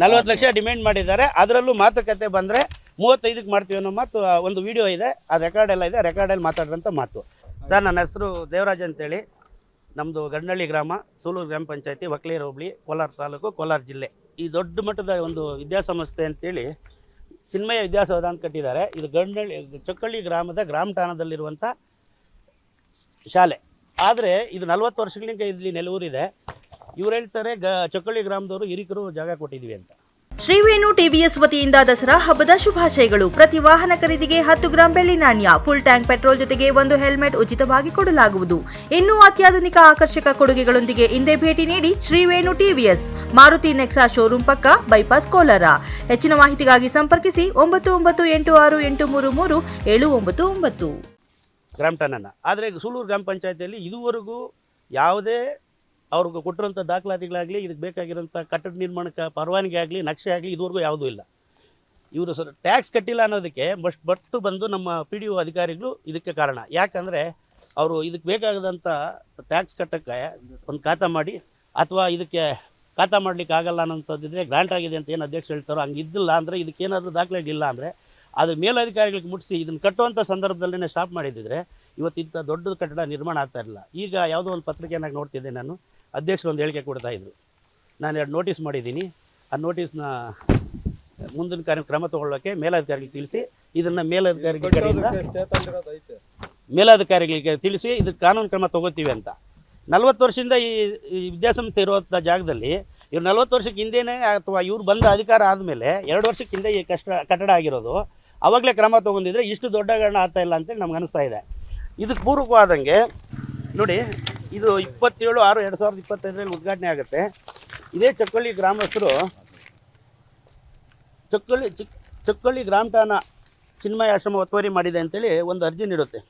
ನಲ್ವತ್ತು ಲಕ್ಷ ಡಿಮ್ಯಾಂಡ್ ಮಾಡಿದ್ದಾರೆ. ಅದರಲ್ಲೂ ಮಾತುಕತೆ ಬಂದರೆ ಮೂವತ್ತೈದಕ್ಕೆ ಮಾಡ್ತೀವಿ ಅನ್ನೋ ಮಾತು ಒಂದು ವಿಡಿಯೋ ಇದೆ. ಆ ರೆಕಾರ್ಡ್ ಎಲ್ಲ ಇದೆ. ರೆಕಾರ್ಡಲ್ಲಿ ಮಾತಾಡಿರೋಂಥ ಮಾತು. ಸರ್ ನನ್ನ ಹೆಸರು ದೇವರಾಜ್ ಅಂತೇಳಿ. ನಮ್ಮದು ಗಂಡಳ್ಳಿ ಗ್ರಾಮ ಸೂಲೂರು ಗ್ರಾಮ ಪಂಚಾಯತಿ ವಕ್ಲೇರ್ ಹೋಬಳಿ ಕೋಲಾರ ತಾಲೂಕು ಕೋಲಾರ ಜಿಲ್ಲೆ. ಈ ದೊಡ್ಡ ಮಟ್ಟದ ಒಂದು ವಿದ್ಯಾಸಂಸ್ಥೆ ಅಂತೇಳಿ ಚಿನ್ಮಯ ವಿದ್ಯಾಸೌಧ ಅಂತ ಕಟ್ಟಿದ್ದಾರೆ. ಇದು ಗಂಡಳ್ಳಿ ಚೊಕ್ಕಳ್ಳಿ ಗ್ರಾಮದ ಗ್ರಾಮ ಠಾಣದಲ್ಲಿರುವಂಥ ಶಾಲೆ. ಆದರೆ ಇದು ನಲ್ವತ್ತು ವರ್ಷಗಳಿಂದ ಇಲ್ಲಿ ನೆಲವೂರಿದೆ ಇವ್ರು ಹೇಳ್ತಾರೆ ಚಕ್ಕಳ್ಳಿ ಗ್ರಾಮದವರು ಹಿರಿಕರು ಜಾಗ ಕೊಟ್ಟಿದ್ವಿ ಅಂತ. ಶ್ರೀವೇಣು ಟಿವಿಎಸ್ ವತಿಯಿಂದ ದಸರಾ ಹಬ್ಬದ ಶುಭಾಶಯಗಳು. ಪ್ರತಿ ವಾಹನ ಖರೀದಿಗೆ ಹತ್ತು ಗ್ರಾಂ ಬೆಳ್ಳಿ ನಾಣ್ಯ ಫುಲ್ ಟ್ಯಾಂಕ್ ಪೆಟ್ರೋಲ್ ಜೊತೆಗೆ ಒಂದು ಹೆಲ್ಮೆಟ್ ಉಚಿತವಾಗಿ ಕೊಡಲಾಗುವುದು. ಇನ್ನೂ ಅತ್ಯಾಧುನಿಕ ಆಕರ್ಷಕ ಕೊಡುಗೆಗಳೊಂದಿಗೆ ಹಿಂದೆ ಭೇಟಿ ನೀಡಿ Srivenu TVS. Maruti Nexa showroom ಪಕ್ಕ ಬೈಪಾಸ್ ಕೋಲಾರ. ಹೆಚ್ಚಿನ ಮಾಹಿತಿಗಾಗಿ ಸಂಪರ್ಕಿಸಿ ಒಂಬತ್ತು ಒಂಬತ್ತು ಎಂಟು ಆರು ಎಂಟು ಮೂರು ಮೂರು ಏಳು ಒಂಬತ್ತು ಒಂಬತ್ತು. ಗ್ರಾಮ ಟನ್ ಆದರೆ ಸೂಳೂರು ಗ್ರಾಮ ಪಂಚಾಯತಿಯಲ್ಲಿ ಇದುವರೆಗೂ ಯಾವುದೇ ಅವ್ರಿಗೆ ಕೊಟ್ಟಿರೋಂಥ ದಾಖಲಾತಿಗಳಾಗಲಿ ಇದಕ್ಕೆ ಬೇಕಾಗಿರೋಂಥ ಕಟ್ಟಡ ನಿರ್ಮಾಣಕ್ಕೆ ಪರವಾನಗಿ ಆಗಲಿ, ನಕ್ಷೆ ಆಗಲಿ ಇದುವರೆಗೂ ಯಾವುದೂ ಇಲ್ಲ. ಇವರು ಸರ್ ಟ್ಯಾಕ್ಸ್ ಕಟ್ಟಿಲ್ಲ ಅನ್ನೋದಕ್ಕೆ ಬಸ್ಟ್ ಬಟ್ಟು ಬಂದು ನಮ್ಮ ಪಿ ಡಿ ಒ ಅಧಿಕಾರಿಗಳು ಇದಕ್ಕೆ ಕಾರಣ. ಯಾಕಂದರೆ ಅವರು ಇದಕ್ಕೆ ಬೇಕಾಗದಂಥ ಟ್ಯಾಕ್ಸ್ ಕಟ್ಟಕ್ಕೆ ಒಂದು ಖಾತಾ ಮಾಡಿ, ಅಥವಾ ಇದಕ್ಕೆ ಖಾತಾ ಮಾಡ್ಲಿಕ್ಕೆ ಆಗಲ್ಲ ಅನ್ನೋಂಥದ್ದಿದ್ರೆ ಗ್ರಾಂಟ್ ಆಗಿದೆ ಅಂತ ಏನು ಅಧ್ಯಕ್ಷ ಹೇಳ್ತಾರೋ ಹಂಗೆ ಇದ್ದಿಲ್ಲ ಅಂದರೆ ಇದಕ್ಕೆ ಏನಾದರೂ ದಾಖಲೆಗಳಿಲ್ಲ ಅಂದರೆ ಅದು ಮೇಲಧಿಕಾರಿಗಳಿಗೆ ಮುಟ್ಟಿಸಿ ಇದನ್ನು ಕಟ್ಟುವಂಥ ಸಂದರ್ಭದಲ್ಲೇ ಸ್ಟಾಪ್ ಮಾಡಿದ್ದಿದ್ರೆ ಇವತ್ತು ಇಂಥ ದೊಡ್ಡ ಕಟ್ಟಡ ನಿರ್ಮಾಣ ಆಗ್ತಾ ಇರಲಿಲ್ಲ. ಈಗ ಯಾವುದೋ ಒಂದು ಪತ್ರಿಕೆಯನ್ನು ನೋಡ್ತಿದ್ದೆ ನಾನು. ಅಧ್ಯಕ್ಷರು ಒಂದು ಹೇಳಿಕೆ ಕೊಡ್ತಾ ಇದ್ರು. ನಾನು ಎರಡು ನೋಟಿಸ್ ಮಾಡಿದ್ದೀನಿ. ಆ ನೋಟಿಸ್ನ ಮುಂದಿನ ಕಾರ್ಯ ಕ್ರಮ ತಗೊಳ್ಳೋಕ್ಕೆ ಮೇಲಾಧಿಕಾರಿಗಳಿಗೆ ತಿಳಿಸಿ ಇದನ್ನು ಮೇಲಧಿಕಾರಿಗಳ ಮೇಲಾಧಿಕಾರಿಗಳಿಗೆ ಮೇಲಧಿಕಾರಿಗಳಿಗೆ ತಿಳಿಸಿ ಇದಕ್ಕೆ ಕಾನೂನು ಕ್ರಮ ತಗೋತೀವಿ ಅಂತ. ನಲ್ವತ್ತು ವರ್ಷದಿಂದ ಈ ಈ ವಿದ್ಯಾಸಂಸ್ಥೆ ಇರುವಂಥ ಜಾಗದಲ್ಲಿ ಇವ್ರು ನಲ್ವತ್ತು ವರ್ಷಕ್ಕೆ ಹಿಂದೆನೇ ಅಥವಾ ಇವ್ರು ಬಂದ ಅಧಿಕಾರ ಆದಮೇಲೆ ಎರಡು ವರ್ಷಕ್ಕೆ ಹಿಂದೆ ಈ ಕಷ್ಟ ಕಟ್ಟಡ ಆಗಿರೋದು ಅವಾಗಲೇ ಕ್ರಮ ತೊಗೊಂಡಿದ್ರೆ ಇಷ್ಟು ದೊಡ್ಡ ಕಾರಣ ಆಗ್ತಾ ಇಲ್ಲ ಅಂತೇಳಿ ನಮ್ಗೆ ಅನಿಸ್ತಾ ಇದೆ. ಇದಕ್ಕೆ ಪೂರ್ವಕವಾದಂಗೆ ನೋಡಿ ಇದು ಇಪ್ಪತ್ತೇಳು ಆರು ಎರಡು ಸಾವಿರದ ಇಪ್ಪತ್ತೈದರಲ್ಲಿ ಉದ್ಘಾಟನೆ ಆಗುತ್ತೆ. ಇದೇ ಚಕ್ಕಳ್ಳಿ ಗ್ರಾಮಸ್ಥರು ಚಕ್ಕಳ್ಳಿ ಚಿಕ್ ಚಕ್ಕಳ್ಳಿ ಗ್ರಾಮ ಠಾಣ ಚಿನ್ಮಯ ಆಶ್ರಮ ಒತ್ತುವರಿ ಮಾಡಿದೆ ಅಂತೇಳಿ ಒಂದು ಅರ್ಜಿ ನೀಡುತ್ತೆ.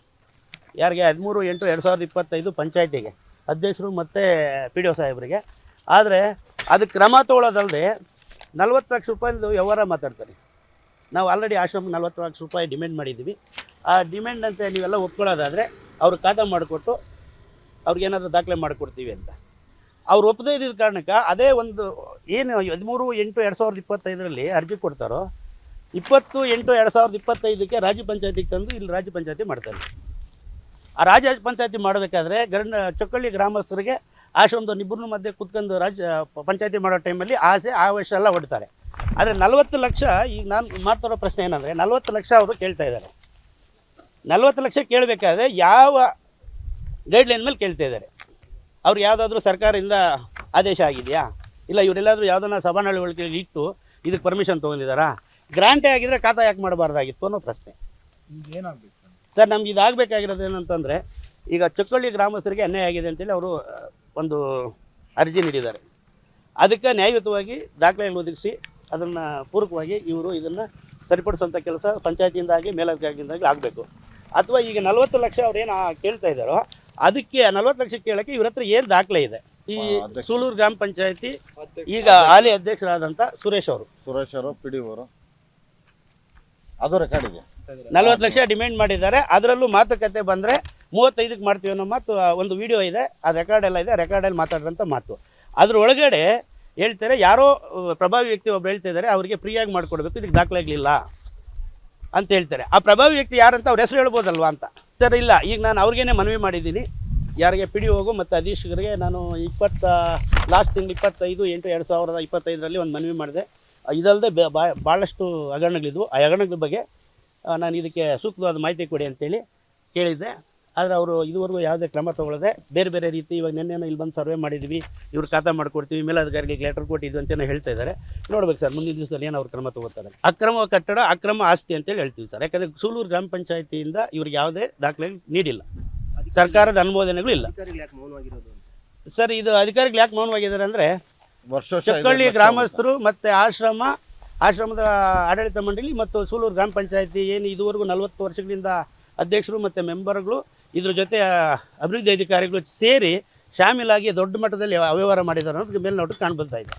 ಯಾರಿಗೆ ಹದಿಮೂರು ಎಂಟು ಎರಡು ಸಾವಿರದ ಇಪ್ಪತ್ತೈದು ಪಂಚಾಯತಿಗೆ, ಅಧ್ಯಕ್ಷರು ಮತ್ತು ಪಿ ಡಿ ಒ ಸಾಹೇಬರಿಗೆ. ಆದರೆ ಅದಕ್ಕೆ ಕ್ರಮ ತಗೊಳ್ಳೋದಲ್ಲದೆ ನಲ್ವತ್ತು ಲಕ್ಷ ರೂಪಾಯಿದು ವ್ಯವಹಾರ ಮಾತಾಡ್ತಾರೆ. ನಾವು ಆಲ್ರೆಡಿ ಆಶ್ರಮ ನಲ್ವತ್ತು ಲಕ್ಷ ರೂಪಾಯಿ ಡಿಮ್ಯಾಂಡ್ ಮಾಡಿದ್ದೀವಿ. ಆ ಡಿಮ್ಯಾಂಡ್ ಅಂತ ನೀವೆಲ್ಲ ಒಪ್ಕೊಳ್ಳೋದಾದರೆ ಅವ್ರು ಖಾತಾ ಮಾಡಿಕೊಟ್ಟು ಅವ್ರಿಗೇನಾದರೂ ದಾಖಲೆ ಮಾಡಿಕೊಡ್ತೀವಿ ಅಂತ. ಅವ್ರು ಒಪ್ಪದೇ ಇದ್ದಿದ್ದ ಕಾರಣಕ್ಕೆ ಅದೇ ಒಂದು ಏನು ಹದಿಮೂರು, ಎಂಟು, ಎರಡು ಸಾವಿರದ ಇಪ್ಪತ್ತೈದರಲ್ಲಿ ಅರ್ಜಿ ಕೊಡ್ತಾರೋ, ಇಪ್ಪತ್ತು, ಎಂಟು, ಎರಡು ಸಾವಿರದ ಇಪ್ಪತ್ತೈದಕ್ಕೆ ರಾಜ್ಯ ಪಂಚಾಯತಿಗೆ ತಂದು ಇಲ್ಲಿ ರಾಜ್ಯ ಪಂಚಾಯತಿ ಮಾಡ್ತಾರೆ. ಆ ರಾಜ್ಯ ಪಂಚಾಯತಿ ಮಾಡಬೇಕಾದ್ರೆ ಗಂಡ ಚೊಕ್ಕಳ್ಳಿ ಗ್ರಾಮಸ್ಥರಿಗೆ ಆಶ್ರಮದವ್ರು ಇಬ್ಬರನ್ನ ಮಧ್ಯೆ ಕುತ್ಕೊಂಡು ರಾಜ್ಯ ಪಂಚಾಯತಿ ಮಾಡೋ ಟೈಮಲ್ಲಿ ಆಸೆ, ಆವೇಶ ಎಲ್ಲ ಹೊಡ್ತಾರೆ. ಆದರೆ ನಲವತ್ತು ಲಕ್ಷ, ಈಗ ನಾನು ಮಾಡ್ತಿರೋ ಪ್ರಶ್ನೆ ಏನಂದರೆ ನಲವತ್ತು ಲಕ್ಷ ಅವರು ಕೇಳ್ತಾ ಇದ್ದಾರೆ. ನಲವತ್ತು ಲಕ್ಷ ಕೇಳಬೇಕಾದ್ರೆ ಯಾವ ಗೈಡ್ಲೈನ್ ಮೇಲೆ ಕೇಳ್ತಾ ಇದ್ದಾರೆ. ಅವ್ರು ಯಾವುದಾದ್ರೂ ಸರ್ಕಾರದಿಂದ ಆದೇಶ ಆಗಿದೆಯಾ? ಇಲ್ಲ ಇವರೆಲ್ಲಾದರೂ ಯಾವುದನ್ನ ಸಭಾನಳಿಗಳಿಗೆ ಇಟ್ಟು ಇದಕ್ಕೆ ಪರ್ಮಿಷನ್ ತೊಗೊಂಡಿದ್ದಾರಾ? ಗ್ರಾಂಟೇ ಆಗಿದ್ರೆ ಖಾತಾ ಯಾಕೆ ಮಾಡಬಾರ್ದಾಗಿತ್ತು ಅನ್ನೋ ಪ್ರಶ್ನೆ. ಏನಾಗಬೇಕು ಸರ್, ನಮ್ಗೆ ಇದಾಗಬೇಕಾಗಿರೋದು ಏನಂತಂದರೆ, ಈಗ ಚಕ್ಕಳ್ಳಿ ಗ್ರಾಮಸ್ಥರಿಗೆ ಅನ್ಯಾಯ ಆಗಿದೆ ಅಂತೇಳಿ ಅವರು ಒಂದು ಅರ್ಜಿ ನೀಡಿದ್ದಾರೆ. ಅದಕ್ಕೆ ನ್ಯಾಯಯುತವಾಗಿ ದಾಖಲೆಯನ್ನು ಒದಗಿಸಿ, ಅದನ್ನು ಪೂರಕವಾಗಿ ಇವರು ಇದನ್ನು ಸರಿಪಡಿಸುವಂಥ ಕೆಲಸ ಪಂಚಾಯತಿಯಿಂದ ಆಗಲಿ ಮೇಲಧಿಕಾರಿಯಿಂದಾಗಲಿ ಆಗಬೇಕು. ಅಥವಾ ಈಗ ನಲವತ್ತು ಲಕ್ಷ ಅವ್ರು ಏನು ಕೇಳ್ತಾ ಇದ್ದಾರೋ ಅದಕ್ಕೆ ನಲವತ್ತು ಲಕ್ಷ ಕೇಳಕ್ಕೆ ಇವ್ರ ಹತ್ರ ಏನು ದಾಖಲೆ ಇದೆ? ಈ ಸೂಲೂರು ಗ್ರಾಮ ಪಂಚಾಯತಿ ಈಗ ಹಾಲಿ ಅಧ್ಯಕ್ಷರಾದಂಥ ಸುರೇಶ್ ಅವರು. ಸುರೇಶ್ ಅವರು ಪಿ ಡಿ ಅವರು. ಅದು ರೆಕಾರ್ಡ್ ಇದೆ. ನಲ್ವತ್ತು ಲಕ್ಷ ಡಿಮ್ಯಾಂಡ್ ಮಾಡಿದ್ದಾರೆ. ಅದರಲ್ಲೂ ಮಾತುಕತೆ ಬಂದರೆ ಮೂವತ್ತೈದಕ್ಕೆ ಮಾಡ್ತೀವಿ ಅನ್ನೋ ಮಾತು ಒಂದು ವಿಡಿಯೋ ಇದೆ. ಆ ರೆಕಾರ್ಡ್ ಎಲ್ಲ ಇದೆ. ರೆಕಾರ್ಡಲ್ಲಿ ಮಾತಾಡಿರೋಂಥ ಮಾತು. ಅದ್ರ ಒಳಗಡೆ ಹೇಳ್ತಾರೆ ಯಾರೋ ಪ್ರಭಾವಿ ವ್ಯಕ್ತಿ ಒಬ್ರು ಹೇಳ್ತಿದ್ದಾರೆ ಅವರಿಗೆ ಫ್ರೀಯಾಗಿ ಮಾಡಿಕೊಡ್ಬೇಕು ಇದಕ್ಕೆ ದಾಖಲೆಗಳಿಲ್ಲ ಅಂತ ಹೇಳ್ತಾರೆ. ಆ ಪ್ರಭಾವಿ ವ್ಯಕ್ತಿ ಯಾರಂತ ಅವ್ರ ಹೆಸರು ಹೇಳ್ಬೋದಲ್ವಾ ಅಂತ. ಸರ್ ಇಲ್ಲ. ಈಗ ನಾನು ಅವ್ರಿಗೇನೆ ಮನವಿ ಮಾಡಿದ್ದೀನಿ. ಯಾರಿಗೆ ಪಿ ಡಿ ಹೋಗು ಮತ್ತು ಅಧೀಕ್ಷಕರಿಗೆ ನಾನು ಇಪ್ಪತ್ತ ಲಾಸ್ಟ್ ತಿಂಗ್ಳು ಇಪ್ಪತ್ತೈದು, ಎಂಟು ಎರಡು ಸಾವಿರದ ಇಪ್ಪತ್ತೈದರಲ್ಲಿ ಒಂದು ಮನವಿ ಮಾಡಿದೆ. ಇದಲ್ಲದೆ ಭಾಳಷ್ಟು ಹಗರಣಗಳಿದ್ವು. ಆ ಹಗರಣಗಳ ಬಗ್ಗೆ ನಾನು ಇದಕ್ಕೆ ಸೂಕ್ತವಾದ ಮಾಹಿತಿ ಕೊಡಿ ಅಂತೇಳಿ ಕೇಳಿದ್ದೆ. ಆದರೆ ಅವರು ಇದುವರೆಗೂ ಯಾವುದೇ ಕ್ರಮ ತಗೊಳ್ಳದೆ ಬೇರೆ ಬೇರೆ ರೀತಿ ಇವಾಗ ನಿನ್ನೆನೋ ಇಲ್ಲಿ ಬಂದು ಸರ್ವೆ ಮಾಡಿದ್ವಿ ಇವ್ರು ಖಾತಾ ಮಾಡ್ಕೊಡ್ತೀವಿ ಮೇಲಧಿಕಾರಿಗೆ ಲೆಟರ್ ಕೊಟ್ಟಿದ್ವಿ ಅಂತೇನೋ ಹೇಳ್ತಾ ಇದ್ದಾರೆ ನೋಡ್ಬೇಕು ಸರ್ ಮುಂದಿನ ದಿವಸದಲ್ಲಿ ಏನು ಅವ್ರು ಕ್ರಮ ತಗೋತಾರೆ ಅಕ್ರಮ ಕಟ್ಟಡ ಅಕ್ರಮ ಆಸ್ತಿ ಅಂತೇಳಿ ಹೇಳ್ತೀವಿ ಸರ್. ಯಾಕಂದರೆ ಸೂಲೂರು ಗ್ರಾಮ ಪಂಚಾಯತಿಯಿಂದ ಇವ್ರಿಗೆ ಯಾವುದೇ ದಾಖಲೆ ನೀಡಿಲ್ಲ. ಸರ್ಕಾರದ ಅನುಮೋದನೆಗಳು ಇಲ್ಲ. ಸರ್ ಇದು ಅಧಿಕಾರಿಗಳು ಯಾಕೆ ಮೌನವಾಗಿದ್ದಾರೆ ಅಂದರೆ ಚಕ್ಕಳ್ಳಿ ಗ್ರಾಮಸ್ಥರು ಮತ್ತು ಆಶ್ರಮ ಆಶ್ರಮದ ಆಡಳಿತ ಮಂಡಳಿ ಮತ್ತು ಸೂಲೂರು ಗ್ರಾಮ ಪಂಚಾಯತಿ ಏನು ಇದುವರೆಗೂ ನಲವತ್ತು ವರ್ಷಗಳಿಂದ ಅಧ್ಯಕ್ಷರು ಮತ್ತು ಮೆಂಬರ್ಗಳು ಇದ್ರ ಜೊತೆ ಅಭಿವೃದ್ಧಿ ಅಧಿಕಾರಿಗಳು ಸೇರಿ ಶಾಮೀಲಾಗಿ ದೊಡ್ಡ ಮಟ್ಟದಲ್ಲಿ ಅವ್ಯವಹಾರ ಮಾಡಿದ್ದಾರೆ ಅನ್ನೋದು ಮೇಲ್ನೋಟಕ್ಕೆ ಕಾಣ್ಬರ್ತಾ ಇದೆ.